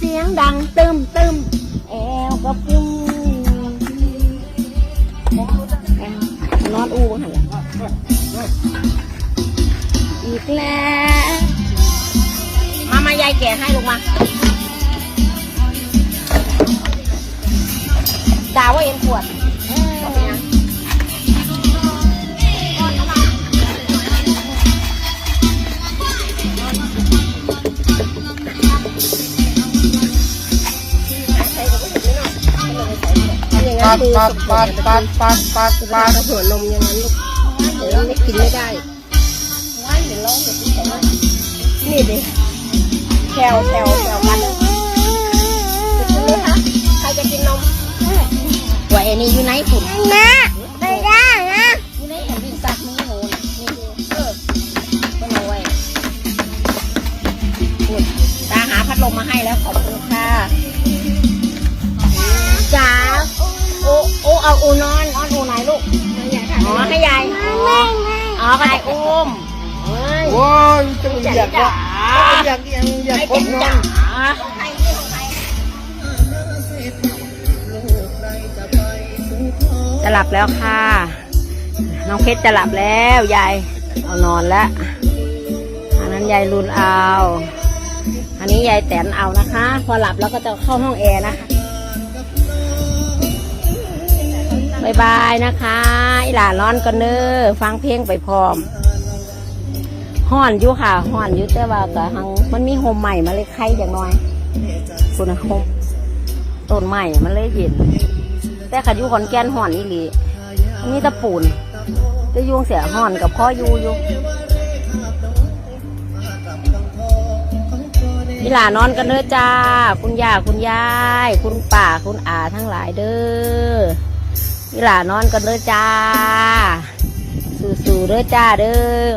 เสียงดังตึมตึมแอวกระพุ้งแอวนอนอูหันละอีกแล้วมามายายแก่ให้ลงมาด่าว่าเอ็นปวด ปัดปัดปัดปัดปัดปัดปัดหัวนมอย่างนั้นลูกเดี๋ยวไม่กินไม่ได้ว้ายเดี๋ยวลองเดี๋ยวกินแต่ว่านี่ดิแถวแถวแถวกันเลยจะกินไหมคะใครจะกินนมว่าไอ้นี่อยู่ไหนฝุ่นนะไม่ได้นะอยู่ไหนแอบวิ่งซักมือหนูน่ะนี่ดิเออเพิ่งเอาไว้ฝุ่นตาหาพัดลมมาให้แล้วขอบคุณค่ะ เอาอูนอนนอนอูไหนลูกอ๋อให้ยายอ๋อไม่ไม่อ๋อไปอุ้มเฮ้ยโอ้ยจังอยากว่าอยากยังอยากไอ้คเจ๋บงนอจ๋านจะหลับแล้วค่ะ น้องเพชรจะหลับแล้วยายเอานอนแล้วอันนั้นยายรุนเอา อันนี้ยายแตนเอานะคะ พอหลับแล้วก็จะเข้าห้องแอร์นะคะ บายนะคะ อีหลานอนกันเนอฟังเพลงไปพร้อมห้อนอยู่ค่ะห้อนอยู่แต่ว่าก็หังมันมีโฮมใหม่มาเลยไข่อย่างน้อยคุณนะโฮมต้นใหม่มันเลยเห็นแต่ขัดอยู่ขอนแก่นห้อนอีหลีมีตะปูนจะยุงเสียห้อนกับพ่ออยู่อยู่นี่หลานอนกันเด้อจ้า คุณย่าคุณยาย คุณป่าคุณอาทั้งหลายเด้อ นี่หลานอนกันเด้อจ้า สู่ๆเด้อจ้าเด้อ